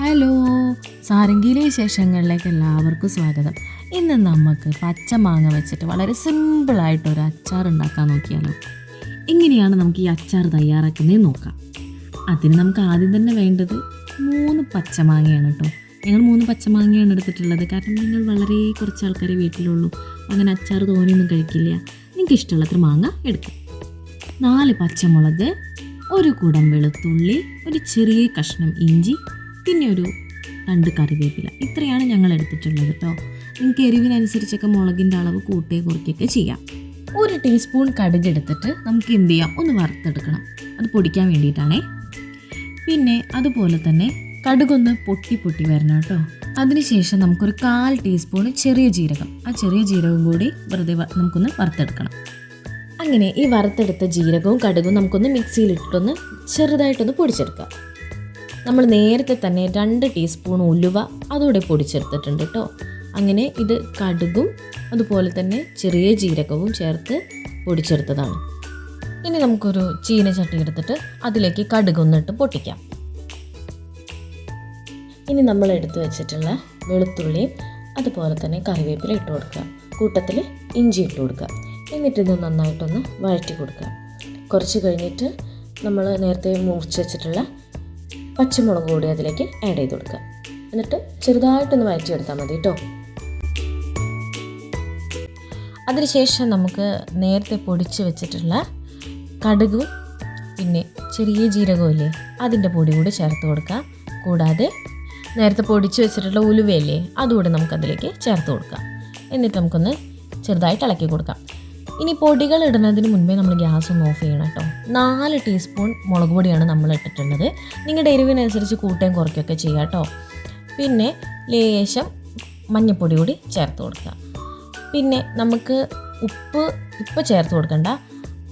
Hello. സാരംഗിയിലെ വിശേഷങ്ങളിലേക്ക് എല്ലാവർക്കും സ്വാഗതം. ഇന്ന് നമുക്ക് പച്ചമാങ്ങ വെച്ചിട്ട് വളരെ സിമ്പിളായിട്ടൊരു അച്ചാർ ഉണ്ടാക്കാൻ നോക്കിയാലോ. എങ്ങനെയാണ് നമുക്ക് ഈ അച്ചാർ തയ്യാറാക്കുന്നത് നോക്കാം. അതിന് നമുക്ക് ആദ്യം തന്നെ വേണ്ടത് മൂന്ന് പച്ചമാങ്ങയാണ് കേട്ടോ. ഞങ്ങൾ മൂന്ന് പച്ചമാങ്ങയാണ് എടുത്തിട്ടുള്ളത്. കാരണം നിങ്ങൾ വളരെ കുറച്ച് ആൾക്കാരെ വീട്ടിലുള്ളൂ. അങ്ങനെ അച്ചാർ തോനെയൊന്നും കഴിക്കില്ല. നിങ്ങൾക്ക് ഇഷ്ടമുള്ളത്ര മാങ്ങ എടുക്കാം. നാല് പച്ചമുളക് ഒരു കുടം വെളുത്തുള്ളി ഒരു ചെറിയ കഷ്ണം ഇഞ്ചി പിന്നെ ഒരു രണ്ട് കറിവേപ്പില. ഇത്രയാണ് ഞങ്ങൾ എടുത്തിട്ടുള്ളത് കേട്ടോ നിങ്ങൾക്ക് എരിവിനനുസരിച്ചൊക്കെ മുളകിന്റെ അളവ് കൂട്ടുകയും കുറയ്ക്കുകയൊക്കെ ചെയ്യാം. ഒരു ടീസ്പൂൺ കടുക് എടുത്തിട്ട് നമുക്ക് എന്ത് ചെയ്യാം? ഒന്ന് വറുത്തെടുക്കണം. അത് പൊടിക്കാൻ വേണ്ടിയിട്ടാണേ. പിന്നെ അതുപോലെ തന്നെ കടുകൊന്ന് പൊട്ടി പൊട്ടി വരണം കേട്ടോ അതിനുശേഷം നമുക്കൊരു കാൽ ടീസ്പൂൺ ചെറിയ ജീരകം. ആ ചെറിയ ജീരകം കൂടി വെറുതെ നമുക്കൊന്ന് വറുത്തെടുക്കണം. അങ്ങനെ ഈ വറുത്തെടുത്ത ജീരകവും കടുകും നമുക്കൊന്ന് മിക്സിയിലിട്ടൊന്ന് ചെറുതായിട്ടൊന്ന് പൊടിച്ചെടുക്കാം. നമ്മൾ നേരത്തെ തന്നെ രണ്ട് ടീസ്പൂൺ ഉലുവ അതോടെ പൊടിച്ചെടുത്തിട്ടുണ്ട് കേട്ടോ. അങ്ങനെ ഇത് കടുകും അതുപോലെ തന്നെ ചെറിയ ജീരകവും ചേർത്ത് പൊടിച്ചെടുത്തതാണ്. ഇനി നമുക്കൊരു ചീനച്ചട്ടി എടുത്തിട്ട് അതിലേക്ക് കടുകൊന്നിട്ട് പൊട്ടിക്കാം. ഇനി നമ്മൾ എടുത്തു വെച്ചിട്ടുള്ള വെളുത്തുള്ളിയും അതുപോലെ തന്നെ കറിവേപ്പില ഇട്ട് കൊടുക്കുക. കൂട്ടത്തിൽ ഇഞ്ചി ഇട്ട് കൊടുക്കുക. എന്നിട്ട് ഇത് നന്നായിട്ടൊന്ന് വഴറ്റി കൊടുക്കുക. കുറച്ച് കഴിഞ്ഞിട്ട് നമ്മൾ നേരത്തെ മുറിച്ച് വെച്ചിട്ടുള്ള പച്ചമുളക് കൂടി അതിലേക്ക് ആഡ് ചെയ്ത് കൊടുക്കുക. എന്നിട്ട് ചെറുതായിട്ടൊന്ന് വഴറ്റിയെടുത്താൽ മതി കേട്ടോ അതിനുശേഷം നമുക്ക് നേരത്തെ പൊടിച്ച് വെച്ചിട്ടുള്ള കടുകും പിന്നെ ചെറിയ ജീരകവും ഇല്ലേ അതിന്റെ പൊടി കൂടി ചേർത്ത് കൊടുക്കുക. കൂടാതെ നേരത്തെ പൊടിച്ച് വെച്ചിട്ടുള്ള ഉലുവയില്ലേ അതുകൂടി നമുക്കതിലേക്ക് ചേർത്ത് കൊടുക്കാം. എന്നിട്ട് നമുക്കൊന്ന് ചെറുതായിട്ട് ഇളക്കി കൊടുക്കാം. ഇനി പൊടികൾ ഇടുന്നതിന് മുൻപേ നമ്മൾ ഗ്യാസ് ഒന്ന് ഓഫ് ചെയ്യണം കേട്ടോ. നാല് ടീസ്പൂൺ മുളക് പൊടിയാണ് നമ്മൾ ഇട്ടിട്ടുള്ളത്. നിങ്ങളുടെ എരിവിനനുസരിച്ച് കൂട്ടുകയും കുറയ്ക്കുകയൊക്കെ ചെയ്യാം കേട്ടോ. പിന്നെ ലേശം മഞ്ഞൾപ്പൊടി കൂടി ചേർത്ത് കൊടുക്കുക. പിന്നെ നമുക്ക് ഉപ്പ് ഉപ്പ് ചേർത്ത് കൊടുക്കണ്ട.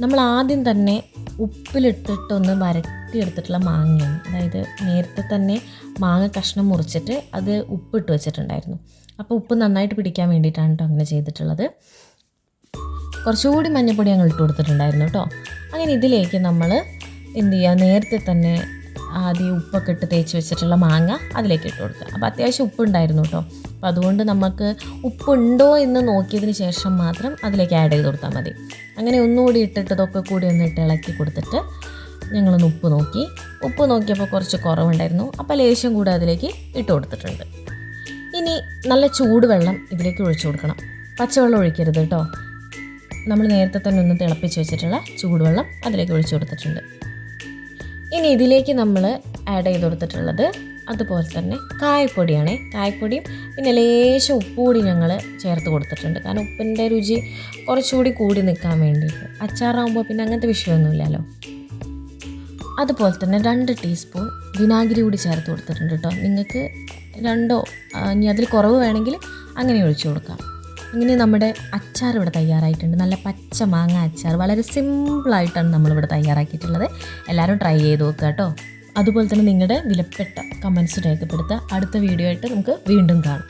നമ്മൾ ആദ്യം തന്നെ ഉപ്പിലിട്ടിട്ടൊന്ന് വരട്ടി എടുത്തിട്ടുള്ള മാങ്ങയാണ്. അതായത് നേരത്തെ തന്നെ മാങ്ങ കഷ്ണം മുറിച്ചിട്ട് അത് ഉപ്പിട്ട് വെച്ചിട്ടുണ്ടായിരുന്നു. അപ്പോൾ ഉപ്പ് നന്നായിട്ട് പിടിക്കാൻ വേണ്ടിയിട്ടാണ് കേട്ടോ അങ്ങനെ ചെയ്തിട്ടുള്ളത്. കുറച്ചുകൂടി മഞ്ഞൾപ്പൊടി ഞങ്ങൾ ഇട്ട് കൊടുത്തിട്ടുണ്ടായിരുന്നു കേട്ടോ. അങ്ങനെ ഇതിലേക്ക് നമ്മൾ എന്ത് ചെയ്യുക? നേരത്തെ തന്നെ ആദ്യം ഉപ്പൊക്കെ ഇട്ട് തേച്ച് വെച്ചിട്ടുള്ള മാങ്ങ അതിലേക്ക് ഇട്ട് കൊടുക്കുക. അപ്പോൾ അത്യാവശ്യം ഉപ്പുണ്ടായിരുന്നു കേട്ടോ. അപ്പോൾ അതുകൊണ്ട് നമുക്ക് ഉപ്പുണ്ടോ എന്ന് നോക്കിയതിന് ശേഷം മാത്രം അതിലേക്ക് ആഡ് ചെയ്ത് കൊടുത്താൽ മതി. അങ്ങനെ ഒന്നുകൂടി ഇട്ടിട്ട് ഇതൊക്കെ കൂടി ഒന്ന് ഇട്ട് ഇളക്കി കൊടുത്തിട്ട് ഞങ്ങളൊന്ന് ഉപ്പ് നോക്കി. ഉപ്പ് നോക്കിയപ്പോൾ കുറച്ച് കുറവുണ്ടായിരുന്നു. അപ്പോൾ ലേശം കൂടെ അതിലേക്ക് ഇട്ട് കൊടുത്തിട്ടുണ്ട്. ഇനി നല്ല ചൂടുവെള്ളം ഇതിലേക്ക് ഒഴിച്ചു കൊടുക്കണം. പച്ചവെള്ളം ഒഴിക്കരുത് കേട്ടോ. നമ്മൾ നേരത്തെ തന്നെ ഒന്ന് തിളപ്പിച്ച് വെച്ചിട്ടുള്ള ചൂടുവെള്ളം അതിലേക്ക് ഒഴിച്ചു കൊടുത്തിട്ടുണ്ട്. ഇനി ഇതിലേക്ക് നമ്മൾ ആഡ് ചെയ്ത് കൊടുത്തിട്ടുള്ളത് അതുപോലെ തന്നെ കായപ്പൊടിയാണ്. കായപ്പൊടിയും പിന്നെ ലേശം ഉപ്പുകൂടി ഞങ്ങൾ ചേർത്ത് കൊടുത്തിട്ടുണ്ട്. കാരണം ഉപ്പിന്റെ രുചി കുറച്ചുകൂടി കൂടി നിൽക്കാൻ വേണ്ടിയിട്ട്. അച്ചാറാകുമ്പോൾ പിന്നെ അങ്ങനത്തെ വിഷയമൊന്നുമില്ലല്ലോ. അതുപോലെ തന്നെ രണ്ട് ടീസ്പൂൺ വിനാഗിരി കൂടി ചേർത്ത് കൊടുത്തിട്ടുണ്ട് കേട്ടോ. നിങ്ങൾക്ക് രണ്ടോ ഇനി അതിൽ കുറവ് വേണമെങ്കിൽ അങ്ങനെ ഒഴിച്ചു കൊടുക്കാം. ഇങ്ങനെ നമ്മുടെ അച്ചാർ ഇവിടെ തയ്യാറായിട്ടുണ്ട്. നല്ല പച്ച മാങ്ങ അച്ചാർ. വളരെ സിമ്പിളായിട്ടാണ് നമ്മളിവിടെ തയ്യാറാക്കിയിട്ടുള്ളത്. എല്ലാവരും ട്രൈ ചെയ്ത് നോക്കുക കേട്ടോ. അതുപോലെ തന്നെ നിങ്ങളുടെ വിലപ്പെട്ട കമൻസ് രേഖപ്പെടുത്തുക. അടുത്ത വീഡിയോ ആയിട്ട് നമുക്ക് വീണ്ടും കാണാം.